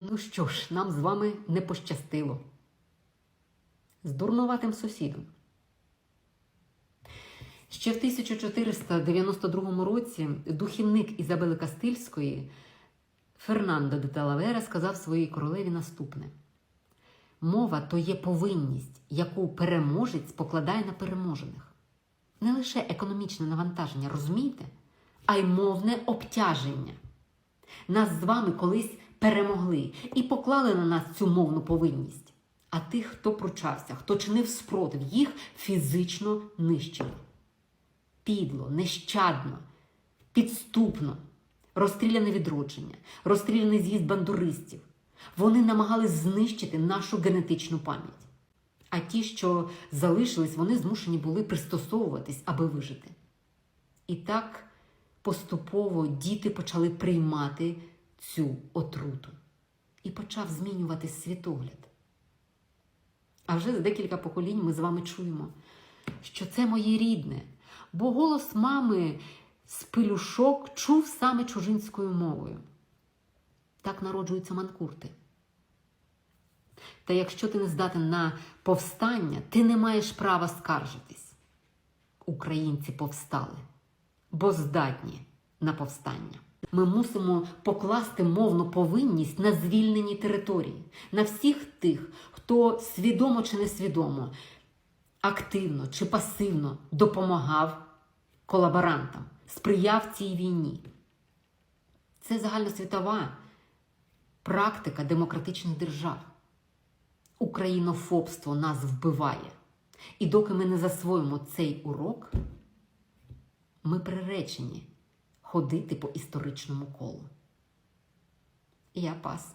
Ну що ж, нам з вами не пощастило. З дурнуватим сусідом. Ще в 1492 році духівник Ізабели Кастильської Фернандо де Талавера сказав своїй королеві наступне: Мова то є повинність, яку переможець покладає на переможених. Не лише економічне навантаження, розумієте, а й мовне обтяження. Нас з вами колись перемогли і поклали на нас цю мовну повинність. А тих, хто пручався, хто чинив спротив, їх фізично нищили. Підло, нещадно, підступно, розстріляне відродження, розстріляний з'їзд бандуристів. Вони намагались знищити нашу генетичну пам'ять. А ті, що залишились, вони змушені були пристосовуватись, аби вижити. І так поступово діти почали приймати цю отруту. І почав змінюватись світогляд. А вже за декілька поколінь ми з вами чуємо, що це моє рідне, бо голос мами з пилюшок чув саме чужинською мовою. Так народжуються манкурти. Та якщо ти не здатен на повстання, ти не маєш права скаржитись. Українці повстали, бо здатні на повстання. Ми мусимо покласти мовну повинність на звільнені території, на всіх тих, хто свідомо чи несвідомо, активно чи пасивно допомагав колаборантам, сприяв цій війні. Це загальносвітова практика демократичних держав. Українофобство нас вбиває. І доки ми не засвоїмо цей урок, ми приречені ходити по історичному колу. Я пас.